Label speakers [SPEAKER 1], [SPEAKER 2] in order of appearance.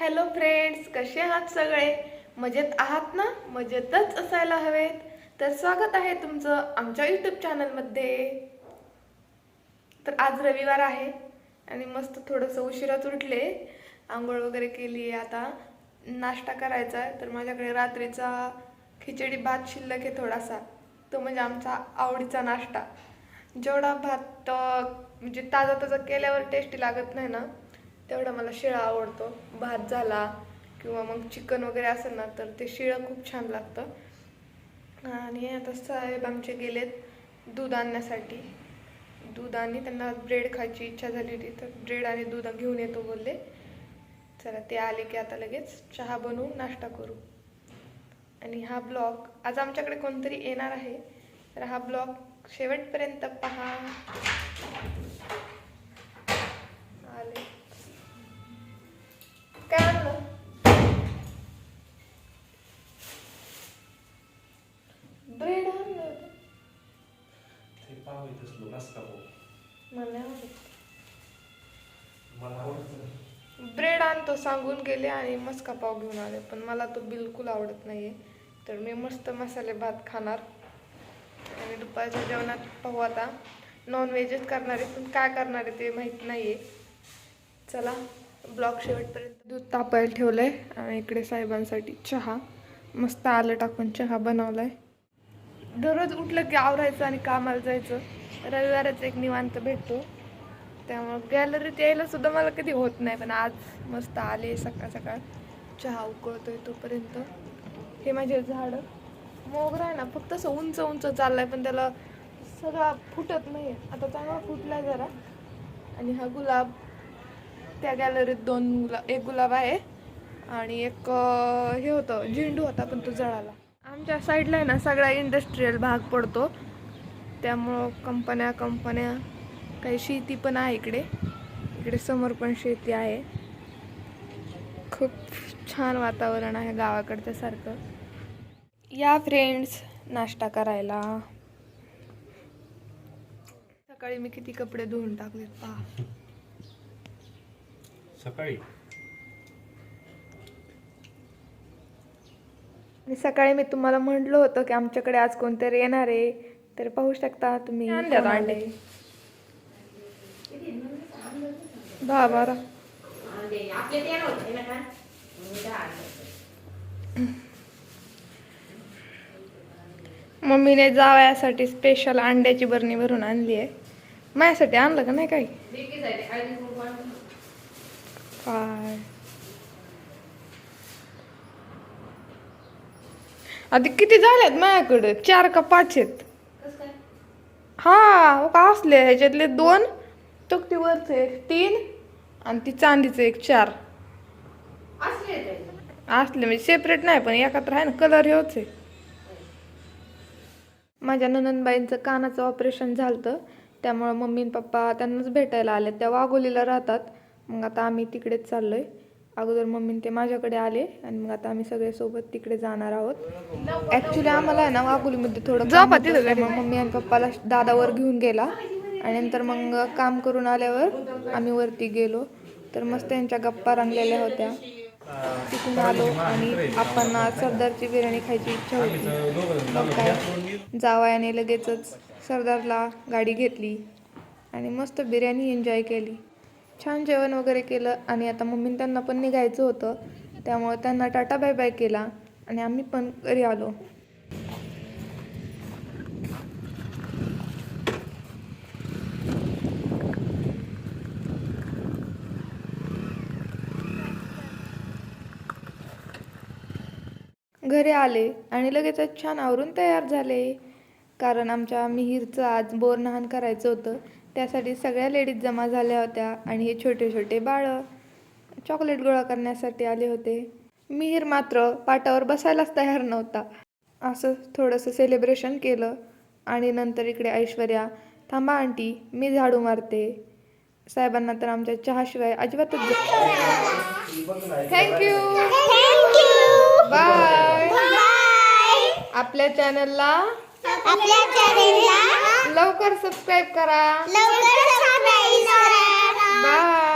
[SPEAKER 1] Hello friends कसे आहात सगळे? मजेत आहात ना? मजेतच असायला हवेत. तर स्वागत आहे तुमचं आमच्या यूट्यूब चॅनलमध्ये तर आज रविवार आहे आणि मस्त थोडंसं उशिराच उठले. आंघोळ वगैरे केली आहे आता. नाश्ता करायचा आहे. तर माझ्याकडे रात्रीचा खिचडी भात शिल्लक आहे थोडासा. तो म्हणजे आमचा आवडीचा नाश्ता. जेवढा भात म्हणजे ताजा ताजा केल्यावर टेस्टी लागत नाही ना? तेवढा मला शिळा आवडतो. भात झाला किंवा मग चिकन वगैरे असेल ना तर ते शिळं खूप छान लागतं. आणि आता साहेब आमचे गेलेत दूध आणण्यासाठी. दूध आणि त्यांना ब्रेड खायची इच्छा झाली होती तर ब्रेड आणि दूध घेऊन येतो बोलले. चला ते आले की आता लगेच चहा बनवून नाश्ता करू. आणि हा ब्लॉग आज आमच्याकडे कोणतरी येणार आहे. तर हा ब्लॉग शेवटपर्यंत पहा.
[SPEAKER 2] ते पाव येत असलो
[SPEAKER 1] मला नाही आवडत.
[SPEAKER 2] मला आवडतं
[SPEAKER 1] ब्रेड आणतो सांगून गेले आणि मस्का पाव घेऊन आले पण मला तो बिलकुल आवडत नाहीये. तर मी मस्त मसाले भात खाणार. आणि दुपारच्या जेवणात पाहू आता. नॉनव्हेजच करणार आहे पण काय करणार आहे ते माहीत नाहीये. चला ब्लॉग शेवटपर्यंत दूध तापायला ठेवलंय. आणि इकडे साहेबांसाठी चहा. मस्त आलं टाकून चहा बनवलाय. दररोज उठलं की आवरायचं आणि कामाला जायचं. रविवारच एक निवांत भेटतो. त्यामुळं गॅलरीत यायला सुद्धा मला कधी होत नाही पण आज मस्त आले सकाळ सकाळ. चहा उकळतोय तोपर्यंत. हे माझे झाड. मोगरा आहे ना फक्त असं उंच उंच चाललाय पण त्याला सगळा फुटत नाही आता चांगला फुटलाय जरा. आणि हा गुलाब. त्या गॅलरीत दोन गुलाब एक गुलाब आहे. आणि एक हे होतं झेंडू होता पण तो जळाला. आमच्या साईडला आहे ना सगळा इंडस्ट्रीयल भाग पडतो. त्यामुळं कंपन्या कंपन्या काही शेती पण आहे इकडे. इकडे समोर पण शेती आहे. खूप छान वातावरण आहे गावाकडच्या सारखं. या फ्रेंड्स नाश्ता करायला. सकाळी मी किती कपडे धुवून टाकलेत पहा.
[SPEAKER 2] सकाळी?
[SPEAKER 1] आणि सकाळी मी तुम्हाला म्हटलं होतं की आमच्याकडे आज कोणतरी येणार आहे तर पाहू शकता तुम्ही. दहा बारा. मम्मीने जावयासाठी स्पेशल अंड्याची बरणी भरून आणली आहे. माझ्यासाठी आणलं का नाही काही? काय? आधी किती झाल्यात माझ्याकडे? चार का पाच आहेत? हा का असले? ह्याच्यातले दोन तक्तीवरचे एक तीन आणि ती चांदीचे एक चार. असले म्हणजे सेपरेट नाही पण एकत्र आहे ना कलर हेच आहे माझ्या ननंदबाईंचं कानाचं ऑपरेशन झालं त्यामुळं मम्मी पप्पा त्यांनाच भेटायला आले त्या वाघोलीला राहतात. मग आता आम्ही तिकडेच चाललोय. अगोदर मम्मी ते माझ्याकडे आले आणि मग आता आम्ही सगळे सोबत तिकडे जाणार आहोत. ऍक्च्युली आम्हाला आहे ना वाघोलीमध्ये थोडं त्यामुळे मम्मी आणि पप्पाला दादावर घेऊन गेला. आणि नंतर मग काम करून आल्यावर आम्ही वरती गेलो. तर मस्त त्यांच्या गप्पा रंगलेल्या होत्या. तिथून आलो आणि आपण सरदारची बिर्याणी खायची इच्छा होती. मग काय? जावयाने लगेचच सरदारला गाडी घेतली आणि मस्त बिर्याणी एन्जॉय केली. छान जेवण वगैरे केलं आणि आता मम्मीने त्यांना पण निघायचं होतं. त्यामुळे त्यांना टाटा बाय बाय केला आणि आम्ही पण घरी आलो. घरी आले आणि लगेचच छान आवरून तयार झाले. कारण आमच्या मिहीरचं आज बोरनहाण करायचं होतं. त्यासाठी सगळ्या लेडीज जमा झाल्या होत्या आणि हे छोटे छोटे बाळं चॉकलेट गोळा करण्यासाठी आले होते. मिहीर मात्र पाटावर बसायलाच तयार नव्हता. असं थोडंसं सेलिब्रेशन केलं आणि नंतर इकडे ऐश्वर्या थांबा आंटी मी झाडू मारते. साहेबांना तर आमच्या चहाशिवाय अजिबातच थँक्यू बाय आपल्या चॅनलला
[SPEAKER 3] आपल्या चॅनेलला
[SPEAKER 1] लवकर सबस्क्राईब करा.
[SPEAKER 3] लवकर सबस्क्राईब करा.
[SPEAKER 1] बाय